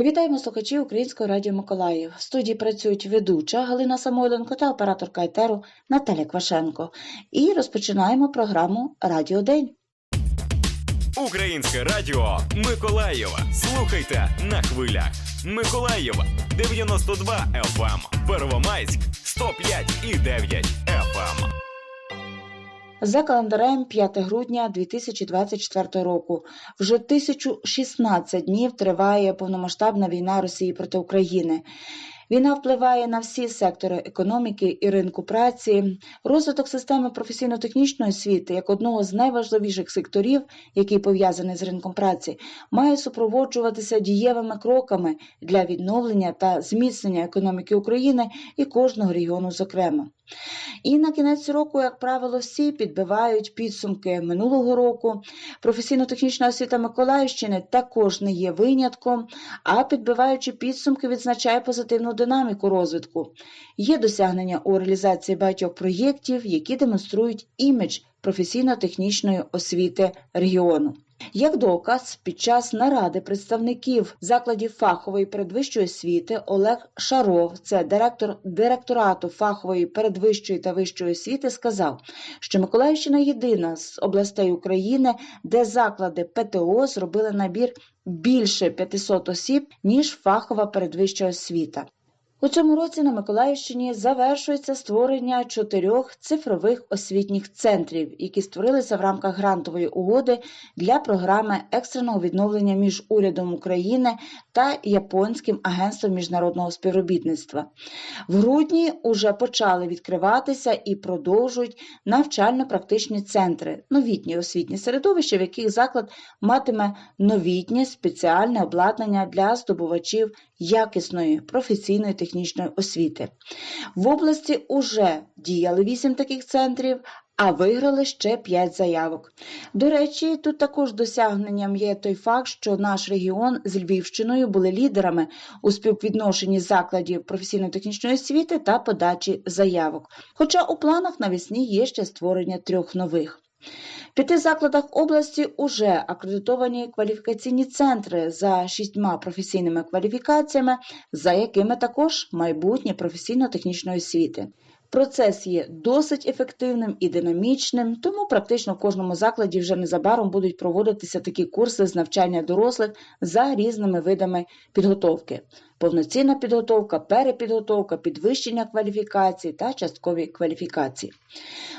Вітаємо слухачів Українського радіо Миколаїв. В студії працюють ведуча Галина Самойленко та операторка етеру Наталя Квашенко. І розпочинаємо програму Радіо День. Українське радіо Миколаєва. Слухайте на хвилях. Миколаєва 92 FM, Первомайськ 105 і 9 FM. За календарем 5 грудня 2024 року. Вже 1016 днів триває повномасштабна війна Росії проти України. Війна впливає на всі сектори економіки і ринку праці. Розвиток системи професійно-технічної освіти як одного з найважливіших секторів, який пов'язаний з ринком праці, має супроводжуватися дієвими кроками для відновлення та зміцнення економіки України і кожного регіону зокрема. І на кінець року, як правило, всі підбивають підсумки минулого року. Професійно-технічна освіта Миколаївщини також не є винятком, а підбиваючи підсумки, відзначає позитивну динаміку розвитку. Є досягнення у реалізації багатьох проєктів, які демонструють імідж професійно-технічної освіти регіону. Як доказ, під час наради представників закладів фахової передвищої освіти Олег Шаров, це директор директорату фахової передвищої та вищої освіти, сказав, що Миколаївщина єдина з областей України, де заклади ПТО зробили набір більше 500 осіб, ніж фахова передвища освіта. У цьому році на Миколаївщині завершується створення чотирьох цифрових освітніх центрів, які створилися в рамках грантової угоди для програми екстреного відновлення між урядом України та Японським агентством міжнародного співробітництва. В грудні уже почали відкриватися і продовжують навчально-практичні центри, новітні освітні середовища, в яких заклад матиме новітнє спеціальне обладнання для здобувачів якісної професійної технічної освіти. В області уже діяли вісім таких центрів, а виграли ще 5 заявок. До речі, тут також досягненням є той факт, що наш регіон з Львівщиною були лідерами у співвідношенні закладів професійно-технічної освіти та подачі заявок. Хоча у планах навесні є ще створення трьох нових. В п'яти закладах області уже акредитовані кваліфікаційні центри за шістьма професійними кваліфікаціями, за якими також майбутнє професійно-технічної освіти. Процес є досить ефективним і динамічним, тому практично в кожному закладі вже незабаром будуть проводитися такі курси з навчання дорослих за різними видами підготовки: повноцінна підготовка, перепідготовка, підвищення кваліфікації та часткові кваліфікації.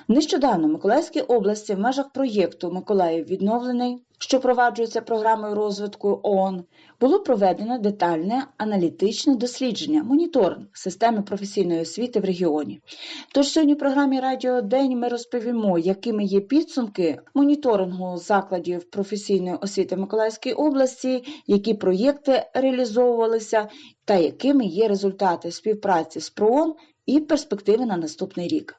Нещодавно в Миколаївській області в межах проєкту Миколаїв відновлений, що впроваджується програмою розвитку ООН, було проведено детальне аналітичне дослідження, моніторинг системи професійної освіти в регіоні. Тож сьогодні в програмі Радіо День ми розповімо, якими є підсумки моніторингу закладів професійної освіти Миколаївської області, які проєкти реалізовувалися та якими є результати співпраці з ПРООН і перспективи на наступний рік.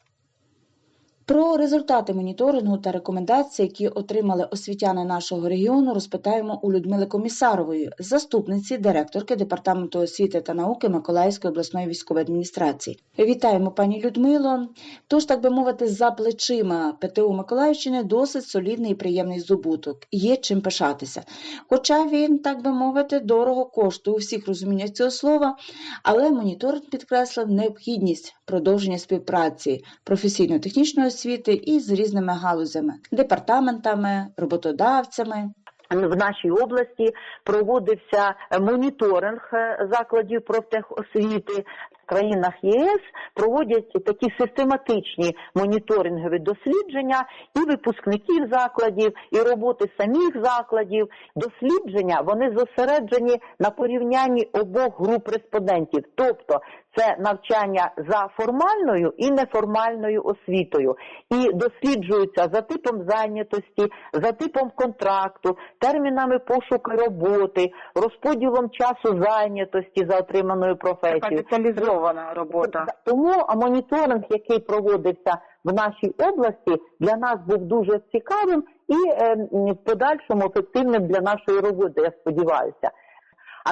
Про результати моніторингу та рекомендації, які отримали освітяни нашого регіону, розпитаємо у Людмили Комісарової, заступниці директорки департаменту освіти та науки Миколаївської обласної військової адміністрації. Вітаємо, пані Людмило. Тож, так би мовити, за плечима ПТУ Миколаївщини досить солідний і приємний здобуток. Є чим пишатися. Хоча він, так би мовити, дорого коштує у всіх розуміннях цього слова, але моніторинг підкреслив необхідність продовження співпраці професійно-технічної освіти і з різними галузями, департаментами, роботодавцями. В нашій області проводився моніторинг е, закладів профтехосвіти. В країнах ЄС проводять такі систематичні моніторингові дослідження і випускників закладів, і роботи самих закладів. Дослідження вони зосереджені на порівнянні обох груп респондентів, тобто це навчання за формальною і неформальною освітою, і досліджуються за типом зайнятості, за типом контракту, термінами пошуку роботи, розподілом часу зайнятості за отриманою професією. деталізована робота. Тому моніторинг, який проводився в нашій області, для нас був дуже цікавим і е, в подальшому ефективним для нашої роботи. Я сподіваюся.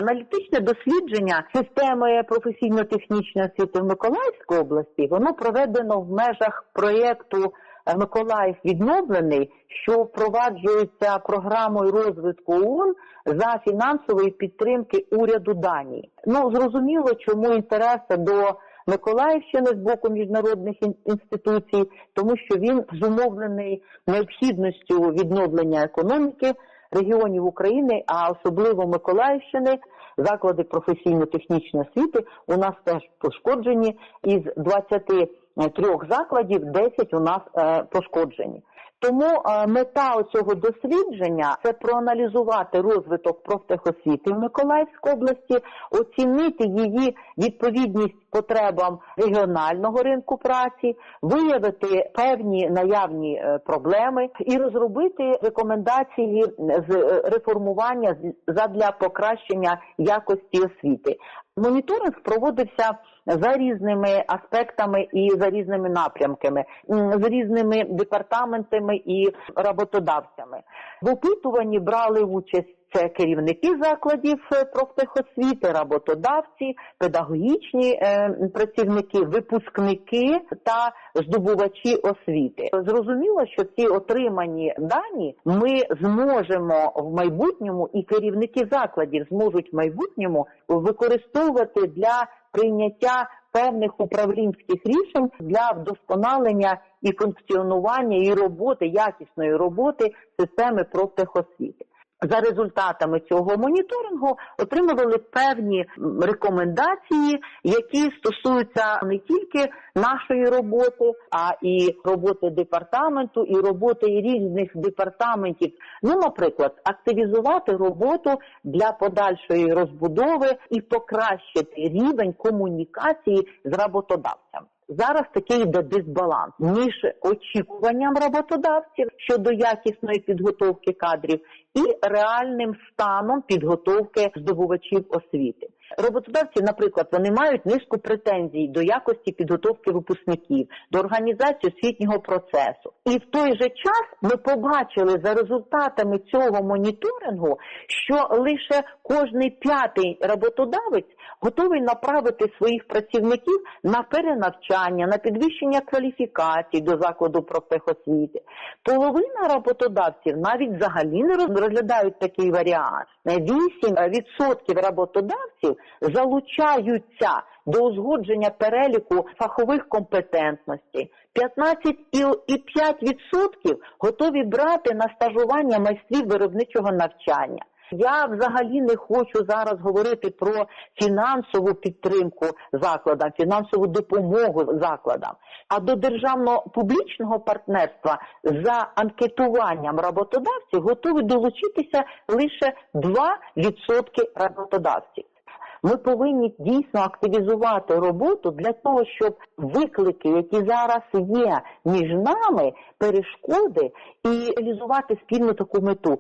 Аналітичне дослідження системи професійно-технічної освіти в Миколаївській області воно проведено в межах проєкту Миколаїв відновлений, що впроваджується програмою розвитку ООН за фінансової підтримки уряду Данії. Ну зрозуміло, чому інтереси до Миколаївщини з боку міжнародних інституцій, тому що він зумовлений необхідністю відновлення економіки регіонів України, а особливо Миколаївщини. Заклади професійно-технічної освіти у нас теж пошкоджені. Із 23 закладів 10 у нас е, пошкоджені. Тому е, мета цього дослідження це проаналізувати розвиток профтехосвіти в Миколаївській області, оцінити її відповідність потребам регіонального ринку праці, виявити певні наявні е, проблеми і розробити рекомендації з е, реформування задля покращення якості освіти. Моніторинг проводився за різними аспектами і за різними напрямками, з різними департаментами і роботодавцями. В опитуванні брали участь це керівники закладів е, профтехосвіти, роботодавці, педагогічні е, працівники, випускники та здобувачі освіти. Зрозуміло, що ці отримані дані ми зможемо в майбутньому, і керівники закладів зможуть в майбутньому використовувати для прийняття певних управлінських рішень для вдосконалення і функціонування і роботи якісної роботи системи профтехосвіти. За результатами цього моніторингу отримували певні рекомендації, які стосуються не тільки нашої роботи, а і роботи департаменту, і роботи різних департаментів. Ну, наприклад, активізувати роботу для подальшої розбудови і покращити рівень комунікації з роботодавцями. Зараз такий йде дисбаланс між очікуванням роботодавців щодо якісної підготовки кадрів і реальним станом підготовки здобувачів освіти. Роботодавці, наприклад, вони мають низку претензій до якості підготовки випускників, до організації освітнього процесу. І в той же час ми побачили за результатами цього моніторингу, що лише кожний п'ятий роботодавець готовий направити своїх працівників на перенавчання, на підвищення кваліфікацій до закладу профтехосвіти. Половина роботодавців навіть взагалі не розглядають такий варіант. 8% роботодавців залучаються до узгодження переліку фахових компетентностей. 15,5% готові брати на стажування майстрів виробничого навчання. Я взагалі не хочу зараз говорити про фінансову підтримку закладам, фінансову допомогу закладам. А до державно-публічного партнерства за анкетуванням роботодавців готові долучитися лише 2% роботодавців. Ми повинні дійсно активізувати роботу для того, щоб виклики, які зараз є між нами, перешкоди, і реалізувати спільну таку мету.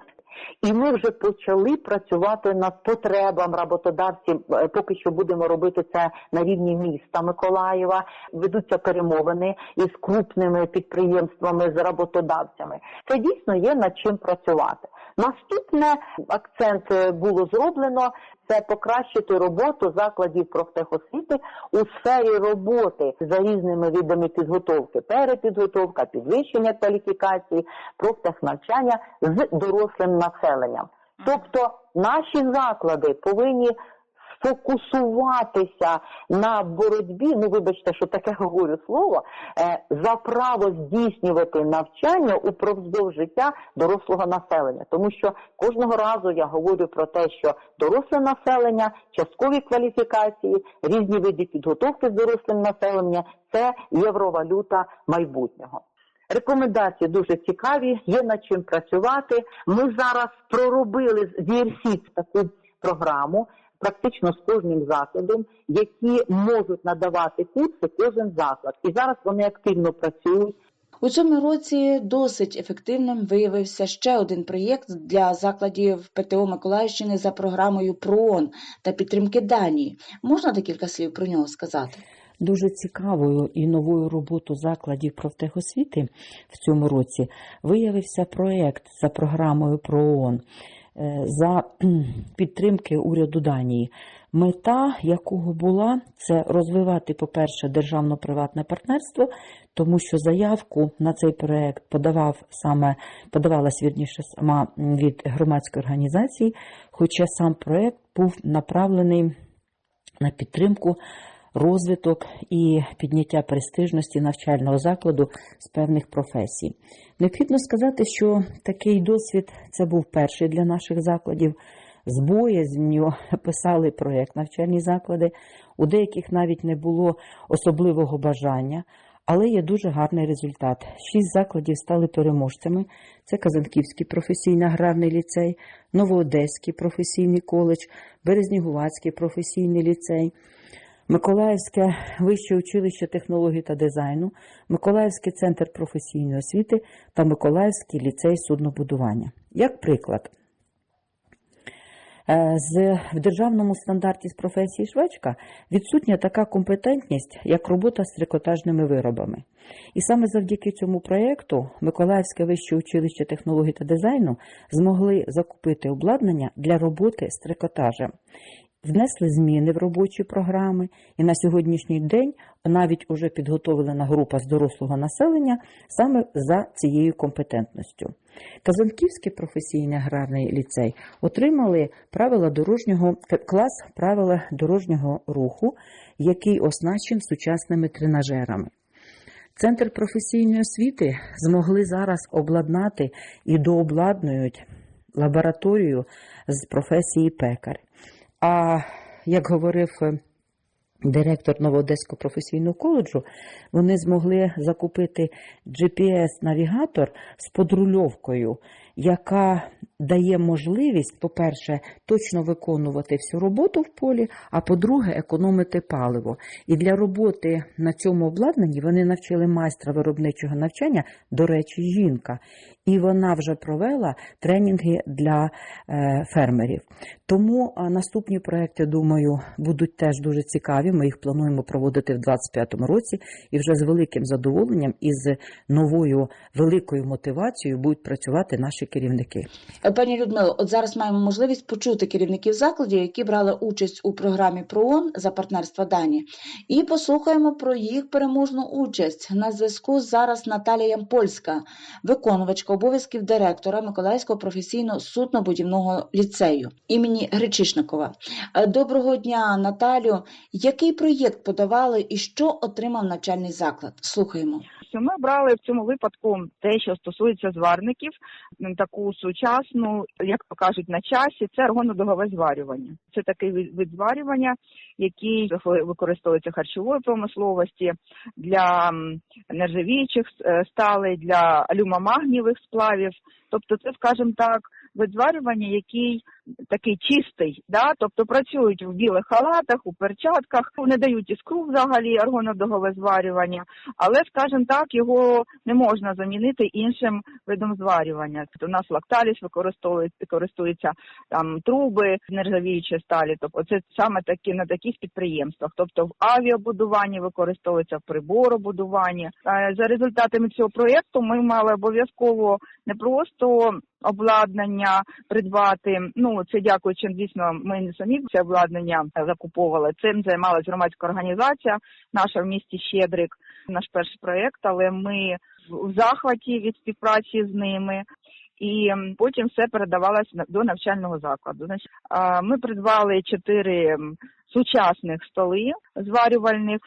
І ми вже почали працювати над потребами роботодавців. Е, Поки що будемо робити це на рівні міста Миколаєва. Ведуться перемовини із крупними підприємствами з роботодавцями. Це дійсно є над чим працювати. Наступне акцент е, було зроблено це покращити роботу закладів профтехосвіти у сфері роботи за різними видами підготовки, перепідготовка, підвищення кваліфікації, профтехнавчання з дорослим населенням. Тобто наші заклади повинні сфокусуватися на боротьбі, ну вибачте, що таке говорю слово, е, за право здійснювати навчання упродовж життя дорослого населення. Тому що кожного разу я говорю про те, що доросле населення, часткові кваліфікації, різні види підготовки з дорослим населенням це євровалюта майбутнього. Рекомендації дуже цікаві, є над чим працювати. Ми зараз проробили з VRC таку програму, практично з кожним закладом, які можуть надавати курси кожен заклад. І зараз вони активно працюють. У цьому році досить ефективним виявився ще один проєкт для закладів ПТО Миколаївщини за програмою ПРООН та підтримки Данії. Можна декілька слів про нього сказати? Дуже цікавою і новою роботу закладів профтехосвіти в цьому році виявився проект за програмою ПРООН. Е, за підтримки уряду Данії. Мета якого була це розвивати, по-перше, державно-приватне партнерство, тому що заявку на цей проект подавав саме подавалась вірніше сама від громадської організації, хоча сам проект був направлений на підтримку, розвиток і підняття престижності навчального закладу з певних професій. Необхідно сказати, що такий досвід це був перший для наших закладів. З боязнью писали проєкт навчальні заклади. У деяких навіть не було особливого бажання, але є дуже гарний результат. Шість закладів стали переможцями. Це Казанківський професійний аграрний ліцей, Новоодеський професійний коледж, Березнігувацький професійний ліцей. Миколаївське вище училище технологій та дизайну, Миколаївський центр професійної освіти та Миколаївський ліцей суднобудування. Як приклад, Е, в державному стандарті з професії швачка відсутня така компетентність, як робота з трикотажними виробами. І саме завдяки цьому проєкту Миколаївське вище училище технологій та дизайну змогли закупити обладнання для роботи з трикотажем. Внесли зміни в робочі програми, і на сьогоднішній день навіть уже підготовлена група з дорослого населення саме за цією компетентністю. Казанківський професійний аграрний ліцей отримали правила дорожнього клас правила дорожнього руху, який оснащен сучасними тренажерами. Центр професійної освіти змогли зараз обладнати і дообладнують лабораторію з професії пекар. А як говорив е, директор Новоодеського професійного коледжу, вони змогли закупити GPS-навігатор з подрульовкою, яка дає можливість, по-перше, точно виконувати всю роботу в полі, а по-друге, економити паливо. І для роботи на цьому обладнанні вони навчили майстра виробничого навчання, до речі, жінка. І вона вже провела тренінги для е, фермерів. Тому наступні проекти, думаю, будуть теж дуже цікаві. Ми їх плануємо проводити в 2025 році, і вже з великим задоволенням і з новою великою мотивацією будуть працювати наші керівники. Пані Людмило, от зараз маємо можливість почути керівників закладів, які брали участь у програмі ПРООН за партнерство Дані, і послухаємо про їх переможну участь. На зв'язку зараз Наталія Ямпольська, виконувачка обов'язків директора Миколаївського професійно-судно-будівного ліцею імені Гречишникова. Е, Доброго дня, Наталю. Який проєкт подавали і що отримав навчальний заклад? Слухаємо. Що Ми брали в цьому випадку те, що стосується зварників, таку сучасну, як то кажуть, на часі, це аргонодогове зварювання. Це такий вид зварювання, який використовується харчової промисловості для нержавіючих е, сталей, для алюмомагнієвих сплавів. Тобто, це, скажімо так, вид зварювання, який такий чистий, да? тобто працюють в білих халатах, у перчатках, не дають іскру взагалі аргонодогове зварювання, але, скажімо так, його не можна замінити іншим видом зварювання. Тобто у нас лакталіс використовується, користуються там труби з нержавіючої сталі. Тобто це саме такі на таких підприємствах. Тобто в авіабудуванні використовується в приборобудуванні. Е, За результатами цього проєкту ми мали обов'язково не просто обладнання придбати. Ну це дякуючи, дійсно, ми не самі це обладнання закуповували. Цим займалась громадська організація наша в місті Щедрик. Наш перший проєкт, але ми в захваті від співпраці з ними. І потім все передавалось на- до навчального закладу. Ми придбали чотири сучасних столи зварювальних.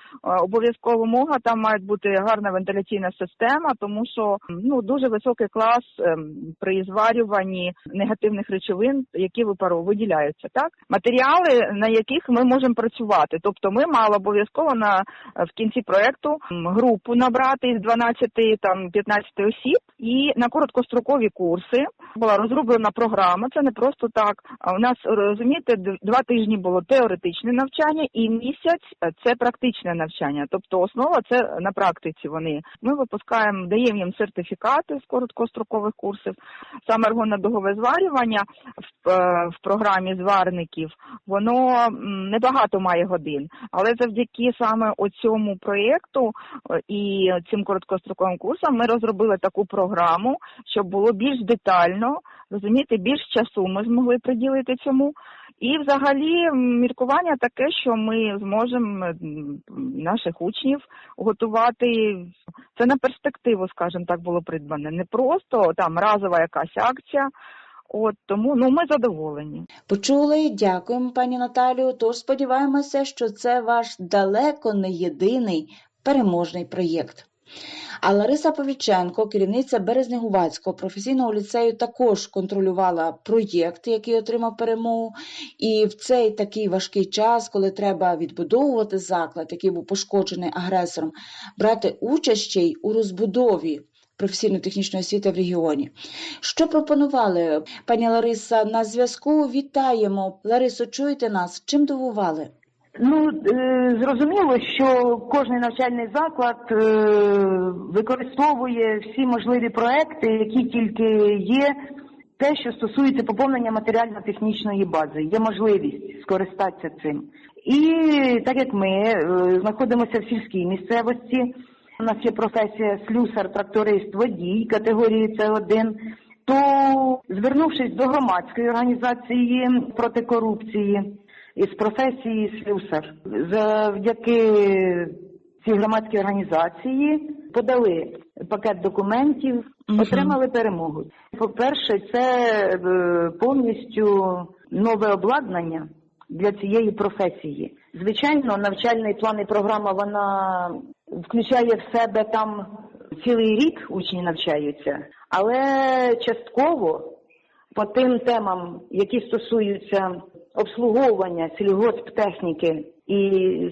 Обов'язково вимога там має бути гарна вентиляційна система, тому що ну дуже високий клас ем, при зварюванні негативних речовин, які випару виділяються. Так матеріали, на яких ми можемо працювати. Тобто, ми мали обов'язково на в кінці проекту групу набрати із 12 там 15 осіб і на короткострокові курси була розроблена програма. Це не просто так. У нас розумієте, два тижні було теоретичне навчання, і місяць е, це практичне навчання. Тобто основа це на практиці. Вони ми випускаємо, даємо їм сертифікати з короткострокових курсів. Саме ергонодогове зварювання в, е, в програмі зварників воно небагато має годин, але завдяки саме оцьому проєкту е, і цим короткостроковим курсам ми розробили таку програму, щоб було більш детально розумієте, більш часу ми змогли приділити цьому. І взагалі міркування таке, що ми зможемо наших учнів готувати. Це на перспективу, скажімо так, було придбане. Не просто там разова якась акція. От тому ну ми задоволені. Почули, дякуємо, пані Наталію. Тож сподіваємося, що це ваш далеко не єдиний переможний проєкт. А Лариса Повіченко, керівниця Березнегувацького професійного ліцею, також контролювала проєкт, який отримав перемогу. І в цей такий важкий час, коли треба відбудовувати заклад, який був пошкоджений агресором, брати участь ще й у розбудові професійно-технічної освіти в регіоні. Що пропонували? Пані Лариса, на зв'язку вітаємо. Ларисо, чуєте нас? Чим дивували? Ну е, зрозуміло, що кожний навчальний заклад е, використовує всі можливі проекти, які тільки є. Те, що стосується поповнення матеріально-технічної бази, є можливість скористатися цим. І так як ми е, знаходимося в сільській місцевості, у нас є професія слюсар, тракторист, водій категорії С1, то звернувшись до громадської організації проти корупції із професії слюсар, завдяки цій громадській організації подали пакет документів, отримали перемогу. По-перше, це е, повністю нове обладнання для цієї професії. Звичайно, навчальний план і програма вона включає в себе там цілий рік учні навчаються, але частково по тим темам, які стосуються обслуговування сільгосптехніки і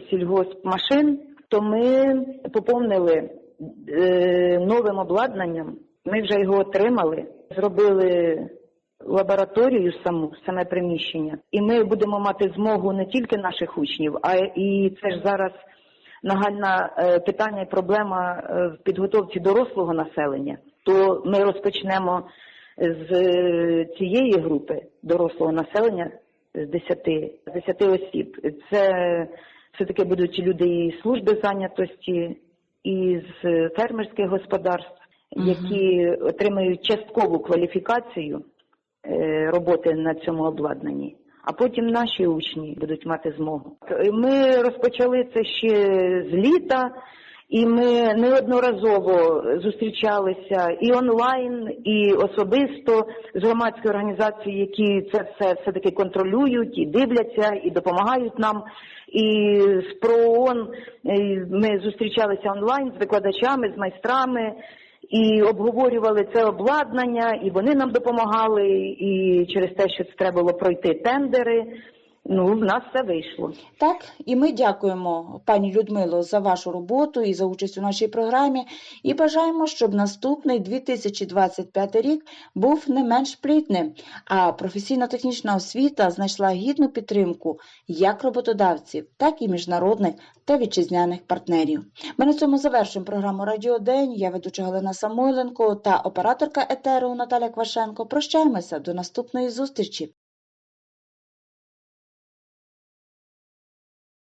сільгоспмашин, то ми поповнили е, новим обладнанням. Ми вже його отримали, зробили лабораторію саму, саме приміщення, і ми будемо мати змогу не тільки наших учнів, а і це ж зараз нагальне питання і проблема е, в підготовці дорослого населення. То ми розпочнемо з е, цієї групи дорослого населення з 10, з 10 осіб. Це все-таки будуть люди і служби зайнятості, і з фермерських господарств, які отримають часткову кваліфікацію е, роботи на цьому обладнанні. А потім наші учні будуть мати змогу. Ми розпочали це ще з літа, і ми неодноразово зустрічалися і онлайн, і особисто з громадською організацією, які це все все таки контролюють і дивляться, і допомагають нам. І з ПРООН е, ми зустрічалися онлайн з викладачами, з майстрами. І обговорювали це обладнання, і вони нам допомагали, і через те, що це треба було пройти тендери. Ну, в нас все вийшло. Так, і ми дякуємо пані Людмило за вашу роботу і за участь у нашій програмі. І бажаємо, щоб наступний 2025 рік був не менш плідним, а професійно-технічна освіта знайшла гідну підтримку як роботодавців, так і міжнародних та вітчизняних партнерів. Ми на цьому завершуємо програму Радіо День. Я ведуча Галина Самойленко та операторка етеру Наталя Квашенко. Прощаємося до наступної зустрічі.